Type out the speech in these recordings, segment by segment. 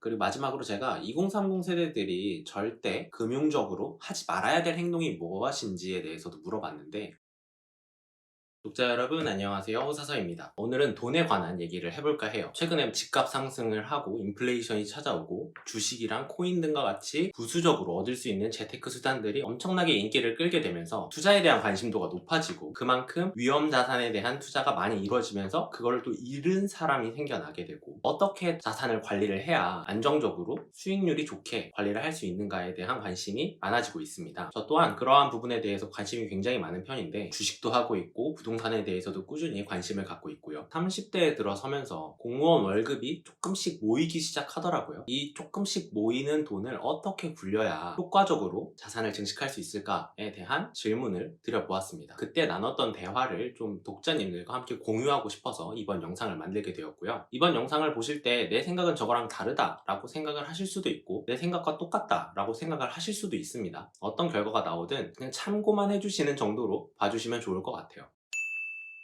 그리고 마지막으로 제가 2030 세대들이 절대 금융적으로 하지 말아야 될 행동이 무엇인지에 대해서도 물어봤는데 독자 여러분 안녕하세요. 호사서입니다. 오늘은 돈에 관한 얘기를 해볼까 해요. 최근에 집값 상승을 하고 인플레이션이 찾아오고 주식이랑 코인 등과 같이 부수적으로 얻을 수 있는 재테크 수단들이 엄청나게 인기를 끌게 되면서 투자에 대한 관심도가 높아지고 그만큼 위험 자산에 대한 투자가 많이 이루어지면서 그걸 또 잃은 사람이 생겨나게 되고 어떻게 자산을 관리를 해야 안정적으로 수익률이 좋게 관리를 할 수 있는가에 대한 관심이 많아지고 있습니다. 저 또한 그러한 부분에 대해서 관심이 굉장히 많은 편인데 주식도 하고 있고 부동 산에 대해서도 꾸준히 관심을 갖고 있고요. 30대에 들어서면서 공무원 월급이 조금씩 모이기 시작하더라고요. 이 조금씩 모이는 돈을 어떻게 굴려야 효과적으로 자산을 증식할 수 있을까에 대한 질문을 드려보았습니다. 그때 나눴던 대화를 좀 독자님들과 함께 공유하고 싶어서 이번 영상을 만들게 되었고요. 이번 영상을 보실 때 내 생각은 저거랑 다르다 라고 생각을 하실 수도 있고 내 생각과 똑같다 라고 생각을 하실 수도 있습니다. 어떤 결과가 나오든 그냥 참고만 해주시는 정도로 봐주시면 좋을 것 같아요.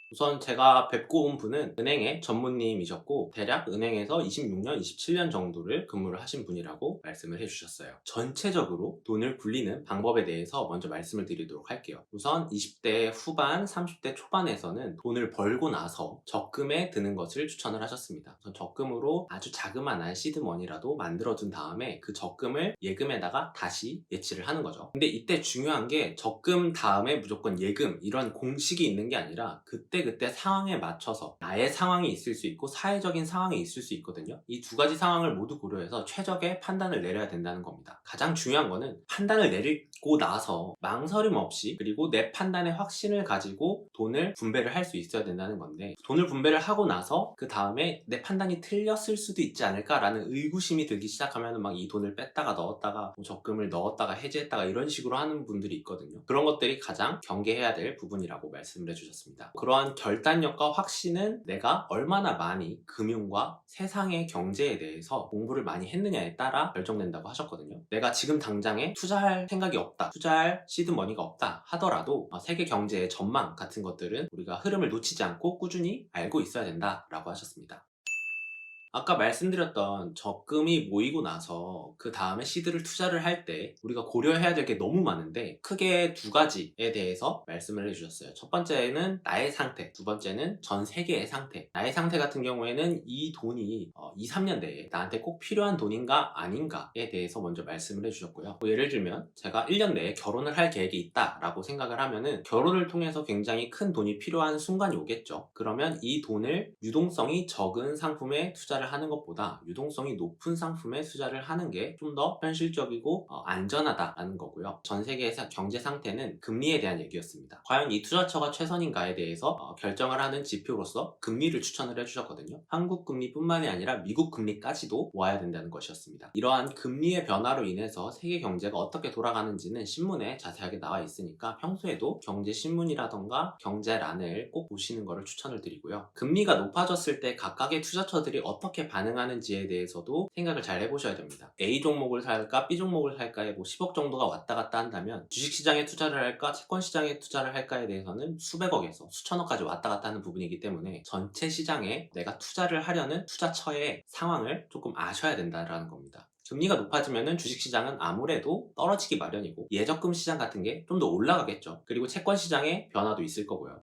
우선 제가 뵙고 온 분은 은행의 전무님이셨고 대략 은행에서 26년, 27년 정도를 근무를 하신 분이라고 말씀을 해주셨어요. 전체적으로 돈을 굴리는 방법에 대해서 먼저 말씀을 드리도록 할게요. 우선 20대 후반, 30대 초반에서는 돈을 벌고 나서 적금에 드는 것을 추천을 하셨습니다. 우선 적금으로 아주 자그마한 시드머니라도 만들어둔 다음에 그 적금을 예금에다가 다시 예치를 하는 거죠. 근데 이때 중요한 게 적금 다음에 무조건 예금 이런 공식이 있는 게 아니라 그때 그때 상황에 맞춰서 나의 상황이 있을 수 있고 사회적인 상황이 있을 수 있거든요. 이 두 가지 상황을 모두 고려해서 최적의 판단을 내려야 된다는 겁니다. 가장 중요한 거는 판단을 내리 고 나서 망설임 없이 그리고 내 판단에 확신을 가지고 돈을 분배를 할 수 있어야 된다는 건데 돈을 분배를 하고 나서 그 다음에 내 판단이 틀렸을 수도 있지 않을까라는 의구심이 들기 시작하면 막 이 돈을 뺐다가 넣었다가 뭐 적금을 넣었다가 해지했다가 이런 식으로 하는 분들이 있거든요. 그런 것들이 가장 경계해야 될 부분이라고 말씀을 해주셨습니다. 그러한 결단력과 확신은 내가 얼마나 많이 금융과 세상의 경제에 대해서 공부를 많이 했느냐에 따라 결정된다고 하셨거든요. 내가 지금 당장에 투자할 생각이 없 다, 투자할 시드머니가 없다 하더라도 어, 세계 경제의 전망 같은 것들은 우리가 흐름을 놓치지 않고 꾸준히 알고 있어야 된다라고 하셨습니다. 아까 말씀드렸던 적금이 모이고 나서 그 다음에 시드를 투자를 할 때 우리가 고려해야 될 게 너무 많은데 크게 두 가지에 대해서 말씀을 해주셨어요. 첫 번째는 나의 상태, 두 번째는 전 세계의 상태. 나의 상태 같은 경우에는 이 돈이 어, 2, 3년 내에 나한테 꼭 필요한 돈인가 아닌가에 대해서 먼저 말씀을 해주셨고요. 뭐 예를 들면 제가 1년 내에 결혼을 할 계획이 있다라고 생각을 하면은 결혼을 통해서 굉장히 큰 돈이 필요한 순간이 오겠죠. 그러면 이 돈을 유동성이 적은 상품에 투자를 하는 것보다 유동성이 높은 상품에 투자를 하는 게 좀 더 현실적이고 어, 안전하다라는 거고요. 전 세계의 사- 경제 상태는 금리에 대한 얘기였습니다. 과연 이 투자처가 최선인가에 대해서 어, 결정을 하는 지표로서 금리를 추천을 해주셨거든요. 한국 금리뿐만이 아니라 미국 금리까지도 모아야 된다는 것이었습니다. 이러한 금리의 변화로 인해서 세계 경제가 어떻게 돌아가는지는 신문에 자세하게 나와 있으니까 평소에도 경제 신문이라던가 경제란을 꼭 보시는 것을 추천을 드리고요. 금리가 높아졌을 때 각각의 투자처들이 어떻게 반응하는지에 대해서도 생각을 잘 해보셔야 됩니다. A 종목을 살까 B 종목을 살까에 뭐 10억 정도가 왔다 갔다 한다면 주식시장에 투자를 할까 채권시장에 투자를 할까에 대해서는 수백억에서 수천억까지 왔다 갔다 하는 부분이기 때문에 전체 시장에 내가 투자를 하려는 투자처의 상황을 조금 아셔야 된다는 겁니다. 금리가 높아지면 주식시장은 아무래도 떨어지기 마련이고 예적금 시장 같은 게 좀 더 올라가겠죠. 그리고 채권 시장의 변화도 있을 거고요.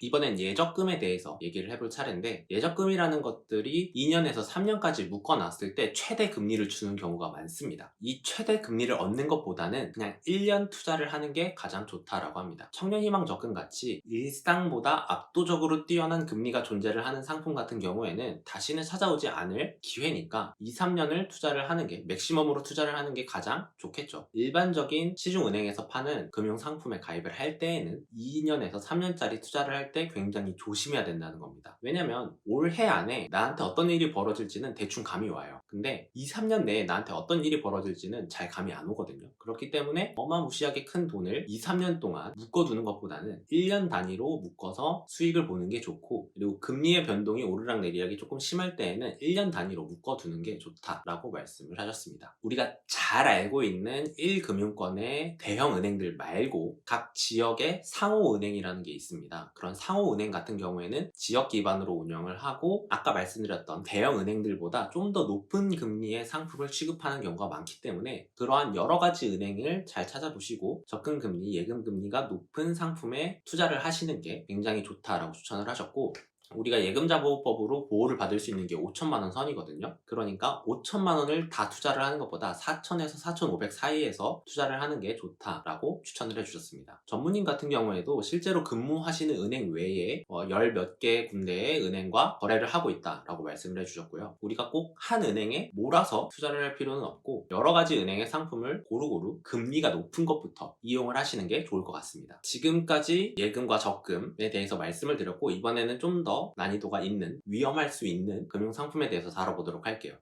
이번엔 예적금에 대해서 얘기를 해볼 차례인데 예적금이라는 것들이 2년에서 3년까지 묶어놨을 때 최대 금리를 주는 경우가 많습니다. 이 최대 금리를 얻는 것보다는 그냥 1년 투자를 하는 게 가장 좋다라고 합니다. 청년희망 적금 같이 일상보다 압도적으로 뛰어난 금리가 존재를 하는 상품 같은 경우에는 다시는 찾아오지 않을 기회니까 2, 3년을 투자를 하는 게 맥시멈으로 투자를 하는 게 가장 좋겠죠. 일반적인 시중은행에서 파는 금융상품에 가입을 할 때에는 2년에서 3년짜리 투자를 할때 굉장히 조심해야 된다는 겁니다. 왜냐면 올해 안에 나한테 어떤 일이 벌어질지는 대충 감이 와요. 근데 2, 3년 내에 나한테 어떤 일이 벌어질지는 잘 감이 안 오거든요. 그렇기 때문에 어마무시하게 큰 돈을 2, 3년 동안 묶어두는 것보다는 1년 단위로 묶어서 수익을 보는 게 좋고 그리고 금리의 변동이 오르락 내리락이 조금 심할 때에는 1년 단위로 묶어두는 게 좋다라고 말씀을 하셨습니다. 우리가 잘잘 알고 있는 1금융권의 대형 은행들 말고 각 지역의 상호은행이라는 게 있습니다. 그런 상호은행 같은 경우에는 지역 기반으로 운영을 하고 아까 말씀드렸던 대형 은행들보다 좀 더 높은 금리의 상품을 취급하는 경우가 많기 때문에 그러한 여러 가지 은행을 잘 찾아보시고 접근 금리, 예금 금리가 높은 상품에 투자를 하시는 게 굉장히 좋다라고 추천을 하셨고 우리가 예금자 보호법으로 보호를 받을 수 있는 게 5천만 원 선이거든요. 그러니까 5천만 원을 다 투자를 하는 것보다 4천에서 4,500 사이에서 투자를 하는 게 좋다라고 추천을 해주셨습니다. 전문인 같은 경우에도 실제로 근무하시는 은행 외에 열몇 개 군데의 은행과 거래를 하고 있다라고 말씀을 해주셨고요. 우리가 꼭 한 은행에 몰아서 투자를 할 필요는 없고 여러 가지 은행의 상품을 고루고루 금리가 높은 것부터 이용을 하시는 게 좋을 것 같습니다. 지금까지 예금과 적금에 대해서 말씀을 드렸고 이번에는 좀더 난이도가 있는 위험할 수 있는 금융 상품에 대해서 다뤄보도록 할게요.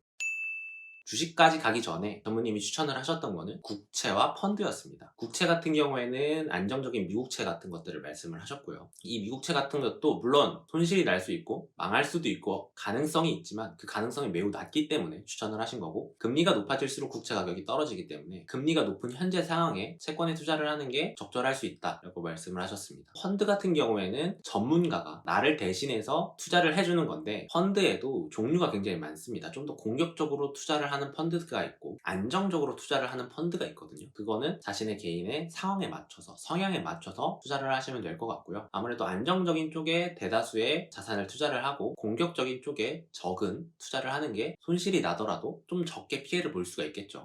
주식까지 가기 전에 전무님이 추천을 하셨던 거는 국채와 펀드였습니다. 국채 같은 경우에는 안정적인 미국채 같은 것들을 말씀을 하셨고요. 이 미국채 같은 것도 물론 손실이 날 수 있고 망할 수도 있고 가능성이 있지만 그 가능성이 매우 낮기 때문에 추천을 하신 거고 금리가 높아질수록 국채 가격이 떨어지기 때문에 금리가 높은 현재 상황에 채권에 투자를 하는 게 적절할 수 있다라고 말씀을 하셨습니다. 펀드 같은 경우에는 전문가가 나를 대신해서 투자를 해주는 건데 펀드에도 종류가 굉장히 많습니다. 좀 더 공격적으로 투자를 하는 펀드가 있고 안정적으로 투자를 하는 펀드가 있거든요. 그거는 자신의 개인의 상황에 맞춰서 성향에 맞춰서 투자를 하시면 될 것 같고요. 아무래도 안정적인 쪽에 대다수의 자산을 투자를 하고 공격적인 쪽에 적은 투자를 하는 게 손실이 나더라도 좀 적게 피해를 볼 수가 있겠죠.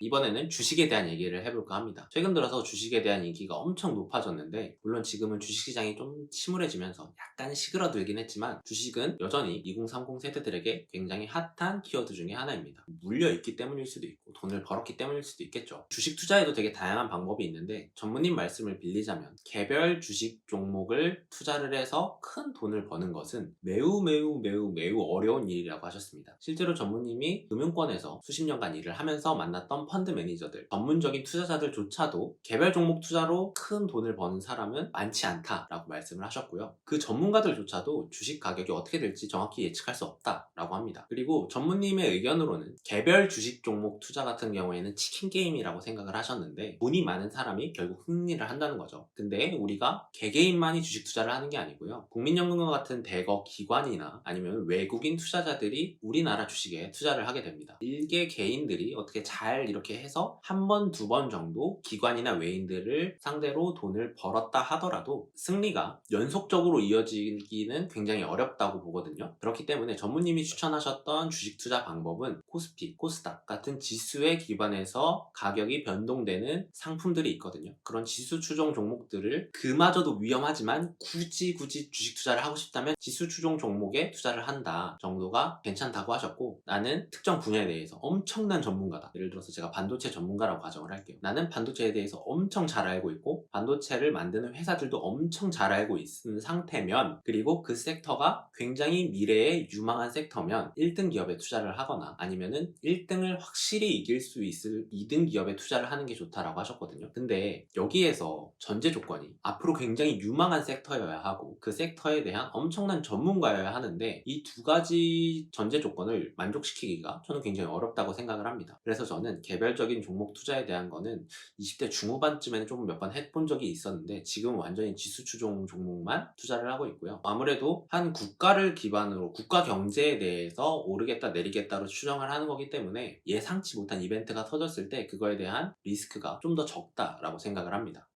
이번에는 주식에 대한 얘기를 해볼까 합니다. 최근 들어서 주식에 대한 인기가 엄청 높아졌는데 물론 지금은 주식시장이 좀 침울해지면서 약간 시그러들긴 했지만 주식은 여전히 2030 세대들에게 굉장히 핫한 키워드 중에 하나입니다. 물려있기 때문일 수도 있고 돈을 벌었기 때문일 수도 있겠죠. 주식 투자에도 되게 다양한 방법이 있는데 전문님 말씀을 빌리자면 개별 주식 종목을 투자를 해서 큰 돈을 버는 것은 매우 매우 매우 매우 어려운 일이라고 하셨습니다. 실제로 전문님이 금융권에서 수십 년간 일을 하면서 만났던 펀드 매니저들, 전문적인 투자자들조차도 개별 종목 투자로 큰 돈을 버는 사람은 많지 않다라고 말씀을 하셨고요. 그 전문가들조차도 주식 가격이 어떻게 될지 정확히 예측할 수 없다라고 합니다. 그리고 전문님의 의견으로는 개별 주식 종목 투자 같은 경우에는 치킨 게임이라고 생각을 하셨는데 돈이 많은 사람이 결국 승리를 한다는 거죠. 근데 우리가 개개인만이 주식 투자를 하는 게 아니고요. 국민연금과 같은 대거 기관이나 아니면 외국인 투자자들이 우리나라 주식에 투자를 하게 됩니다. 일개 개인들이 어떻게 잘 이렇게 이렇게 해서 한 번, 두 번 정도 기관이나 외인들을 상대로 돈을 벌었다 하더라도 승리가 연속적으로 이어지기는 굉장히 어렵다고 보거든요. 그렇기 때문에 전무님이 추천하셨던 주식 투자 방법은 코스피, 코스닥 같은 지수에 기반해서 가격이 변동되는 상품들이 있거든요. 그런 지수 추종 종목들을 그마저도 위험하지만 굳이 굳이 주식 투자를 하고 싶다면 지수 추종 종목에 투자를 한다 정도가 괜찮다고 하셨고 나는 특정 분야에 대해서 엄청난 전문가다. 예를 들어서 제가 반도체 전문가라고 가정을 할게요. 나는 반도체에 대해서 엄청 잘 알고 있고 반도체를 만드는 회사들도 엄청 잘 알고 있는 상태면 그리고 그 섹터가 굉장히 미래에 유망한 섹터면 1등 기업에 투자를 하거나 아니면은 1등을 확실히 이길 수 있을 2등 기업에 투자를 하는 게 좋다라고 하셨거든요. 근데 여기에서 전제 조건이 앞으로 굉장히 유망한 섹터여야 하고 그 섹터에 대한 엄청난 전문가여야 하는데 이 두 가지 전제 조건을 만족시키기가 저는 굉장히 어렵다고 생각을 합니다. 그래서 저는 개 개별적인 종목 투자에 대한 거는 20대 중후반쯤에는 조금 몇 번 해본 적이 있었는데 지금 완전히 지수 추종 종목만 투자를 하고 있고요. 아무래도 한 국가를 기반으로 국가 경제에 대해서 오르겠다 내리겠다로 추정을 하는 거기 때문에 예상치 못한 이벤트가 터졌을 때 그거에 대한 리스크가 좀 더 적다라고 생각을 합니다.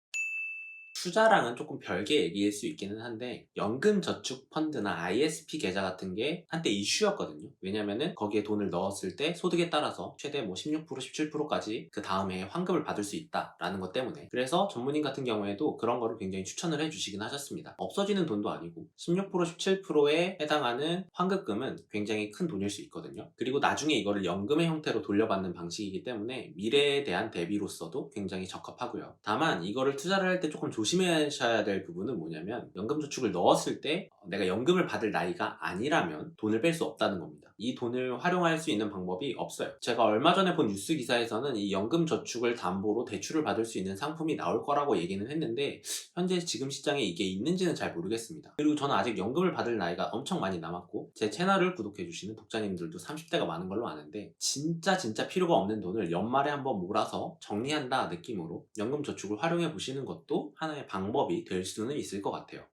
투자랑은 조금 별개 얘기일 수 있기는 한데 연금저축펀드나 ISP 계좌 같은 게 한때 이슈였거든요. 왜냐면은 거기에 돈을 넣었을 때 소득에 따라서 최대 뭐 16% 17%까지 그 다음에 환급을 받을 수 있다라는 것 때문에 그래서 전문인 같은 경우에도 그런 거를 굉장히 추천을 해주시긴 하셨습니다. 없어지는 돈도 아니고 16% 17%에 해당하는 환급금은 굉장히 큰 돈일 수 있거든요. 그리고 나중에 이거를 연금의 형태로 돌려받는 방식이기 때문에 미래에 대한 대비로서도 굉장히 적합하고요. 다만 이거를 투자를 할 때 조금 조심 조심하셔야 될 부분은 뭐냐면 연금저축을 넣었을 때 어, 내가 연금을 받을 나이가 아니라면 돈을 뺄 수 없다는 겁니다. 이 돈을 활용할 수 있는 방법이 없어요. 제가 얼마 전에 본 뉴스 기사에서는 이 연금저축을 담보로 대출을 받을 수 있는 상품이 나올 거라고 얘기는 했는데 현재 지금 시장에 이게 있는지는 잘 모르겠습니다. 그리고 저는 아직 연금을 받을 나이가 엄청 많이 남았고 제 채널을 구독해주시는 독자님들도 30대가 많은 걸로 아는데 진짜 진짜 필요가 없는 돈을 연말에 한번 몰아서 정리한다 느낌으로 연금저축을 활용해 보시는 것도 하나 의 방법이 될 수는 있을 것 같아요.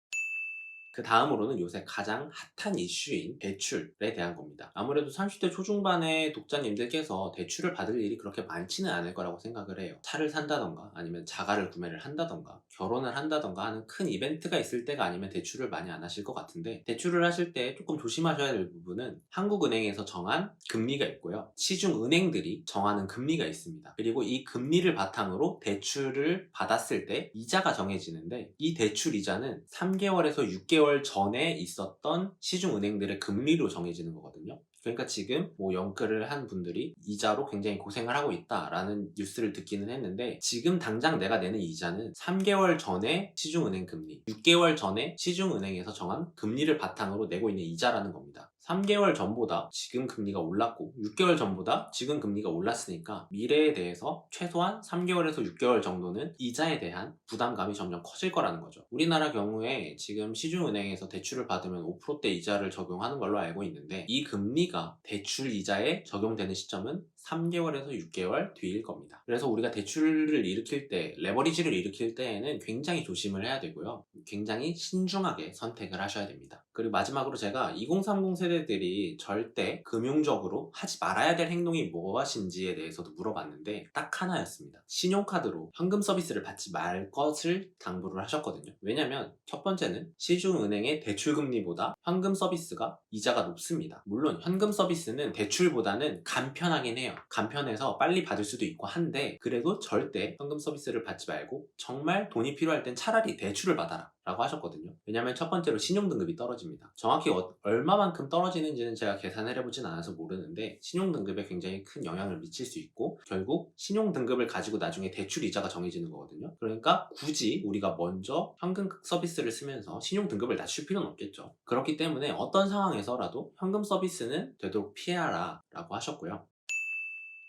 그 다음으로는 요새 가장 핫한 이슈인 대출에 대한 겁니다. 아무래도 30대 초중반의 독자님들께서 대출을 받을 일이 그렇게 많지는 않을 거라고 생각을 해요. 차를 산다던가 아니면 자가를 구매를 한다던가 결혼을 한다던가 하는 큰 이벤트가 있을 때가 아니면 대출을 많이 안 하실 것 같은데 대출을 하실 때 조금 조심하셔야 될 부분은 한국은행에서 정한 금리가 있고요. 시중은행들이 정하는 금리가 있습니다. 그리고 이 금리를 바탕으로 대출을 받았을 때 이자가 정해지는데 이 대출 이자는 3개월에서 6개월 전에 있었던 시중은행들의 금리로 정해지는 거거든요. 그러니까 지금 뭐 연끌을 한 분들이 이자로 굉장히 고생을 하고 있다라는 뉴스를 듣기는 했는데 지금 당장 내가 내는 이자는 3개월 전에 시중은행 금리, 6개월 전에 시중은행에서 정한 금리를 바탕으로 내고 있는 이자라는 겁니다. 3개월 전보다 지금 금리가 올랐고 6개월 전보다 지금 금리가 올랐으니까 미래에 대해서 최소한 3개월에서 6개월 정도는 이자에 대한 부담감이 점점 커질 거라는 거죠. 우리나라 경우에 지금 시중은행에서 대출을 받으면 5%대 이자를 적용하는 걸로 알고 있는데 이 금리가 대출 이자에 적용되는 시점은 3개월에서 6개월 뒤일 겁니다. 그래서 우리가 대출을 일으킬 때, 레버리지를 일으킬 때에는 굉장히 조심을 해야 되고요. 굉장히 신중하게 선택을 하셔야 됩니다. 그리고 마지막으로 제가 2030 세대들이 절대 금융적으로 하지 말아야 될 행동이 무엇인지에 대해서도 물어봤는데 딱 하나였습니다. 신용카드로 현금 서비스를 받지 말 것을 당부를 하셨거든요. 왜냐면 첫 번째는 시중은행의 대출금리보다 현금 서비스가 이자가 높습니다. 물론 현금 서비스는 대출보다는 간편하긴 해요. 간편해서 빨리 받을 수도 있고 한데 그래도 절대 현금 서비스를 받지 말고 정말 돈이 필요할 땐 차라리 대출을 받아라. 라고 하셨거든요. 왜냐면 첫 번째로 신용등급이 떨어 집니다. 정확히 어- 얼마만큼 떨어지는지는 제가 계산을 해보진 않아서 모르는데 신용등급에 굉장히 큰 영향을 미칠 수 있고 결국 신용등급을 가지고 나중에 대출 이자가 정해지는 거거든요. 그러니까 굳이 우리가 먼저 현금 서비스를 쓰면서 신용등급을 낮출 필요는 없겠죠. 그렇기 때문에 어떤 상황에서라도 현금 서비스는 되도록 피해라 라고 하셨고요.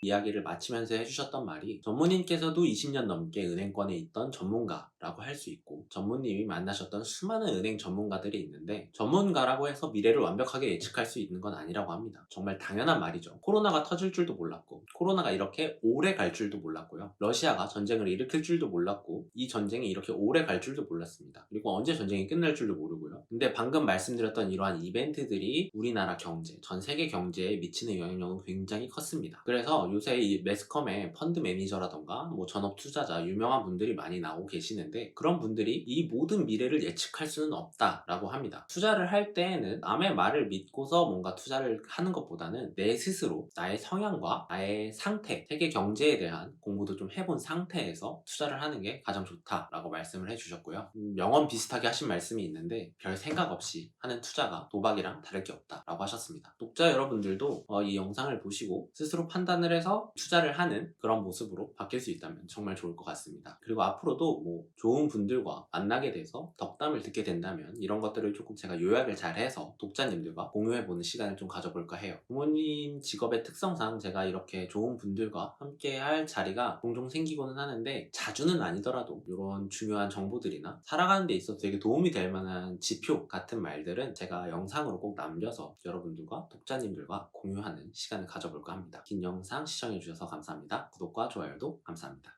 이야기를 마치면서 해주셨던 말이 전무님께서도 20년 넘게 은행권에 있던 전문가라고 할 수 있고 전무님이 만나셨던 수많은 은행 전문가들이 있는데 전문가라고 해서 미래를 완벽하게 예측할 수 있는 건 아니라고 합니다. 정말 당연한 말이죠. 코로나가 터질 줄도 몰랐고 코로나가 이렇게 오래 갈 줄도 몰랐고요. 러시아가 전쟁을 일으킬 줄도 몰랐고 이 전쟁이 이렇게 오래 갈 줄도 몰랐습니다. 그리고 언제 전쟁이 끝날 줄도 모르고요. 근데 방금 말씀드렸던 이러한 이벤트들이 우리나라 경제, 전 세계 경제에 미치는 영향력은 굉장히 컸습니다. 그래서 요새 이 매스컴에 펀드 매니저라던가 뭐 전업 투자자 유명한 분들이 많이 나오고 계시는데 그런 분들이 이 모든 미래를 예측할 수는 없다라고 합니다. 투자를 할 때에는 남의 말을 믿고서 뭔가 투자를 하는 것보다는 내 스스로 나의 성향과 나의 상태, 세계 경제에 대한 공부도 좀 해본 상태에서 투자를 하는 게 가장 좋다라고 말씀을 해주셨고요. 음, 명언 비슷하게 하신 말씀이 있는데 별 생각 없이 하는 투자가 도박이랑 다를 게 없다라고 하셨습니다. 독자 여러분들도 어, 이 영상을 보시고 스스로 판단을 해서 투자를 하는 그런 모습으로 바뀔 수 있다면 정말 좋을 것 같습니다. 그리고 앞으로도 뭐 좋은 분들과 만나게 돼서 덕담을 듣게 된다면 이런 것들을 조금 제가 요약을 잘 해서 독자님들과 공유해보는 시간을 좀 가져볼까 해요. 부모님 직업의 특성상 제가 이렇게 좋은 분들과 함께 할 자리가 종종 생기고는 하는데 자주는 아니더라도 이런 중요한 정보들이나 살아가는 데 있어서 되게 도움이 될 만한 지표 같은 말들은 제가 영상으로 꼭 남겨서 여러분들과 독자님들과 공유하는 시간을 가져볼까 합니다. 긴 영상 시청해주셔서 감사합니다. 구독과 좋아요도 감사합니다.